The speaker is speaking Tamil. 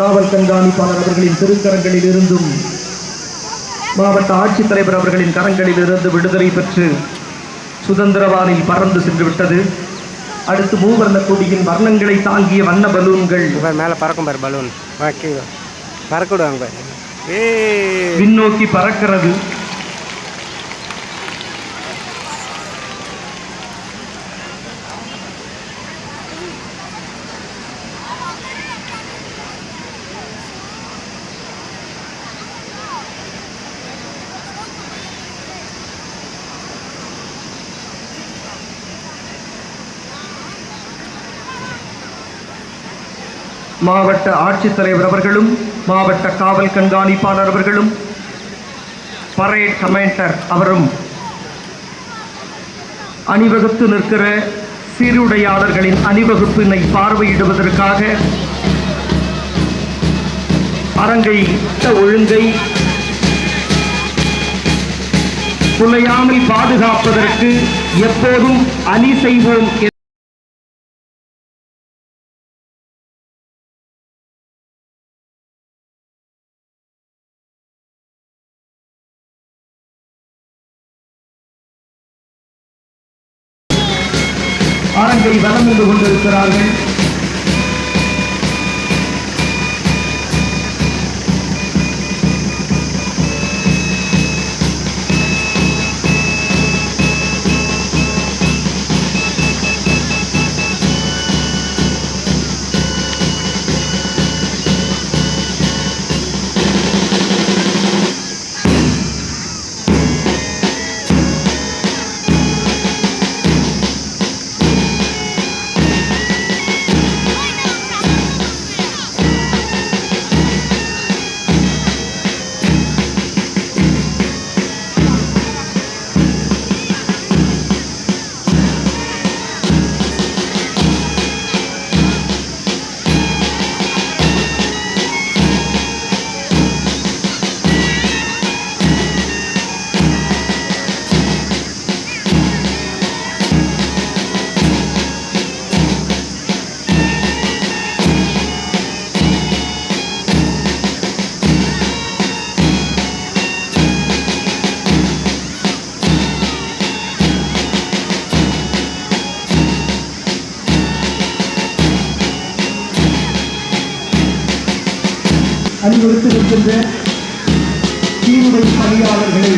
காவல் கண்காணிப்பாளர் அவர்களின் திருக்கரங்களில் இருந்தும் மாவட்ட ஆட்சித்தலைவர் அவர்களின் கரங்களில் இருந்து விடுதலை பெற்று சுதந்திரவானில் பறந்து சென்று விட்டது அடுத்து மூவர்ண கொடியின் வர்ணங்களை தாங்கிய வண்ண பலூன்கள். மேலே பறக்கும் பாரு பலூன். பறக்க விடுவாங்க விண்ணோக்கி பறக்கிறது. மாவட்ட ஆட்சித்தலைவர் அவர்களும் மாவட்ட காவல் கண்காணிப்பாளர் அவர்களும் பரேட் கமாண்டர் அவரும் அணிவகுத்து நிற்கிற சீருடையாளர்களின் அணிவகுப்பினை பார்வையிடுவதற்காக அரங்கை ஒழுங்கை குலையாமல் பாதுகாப்பதற்கு எப்போதும் அணி செய்வோம் என்ற அரங்கை வலம் வந்து கொண்டிருக்கிறார்கள். அணிவகுத்து நிற்கின்ற பணியாளர்களை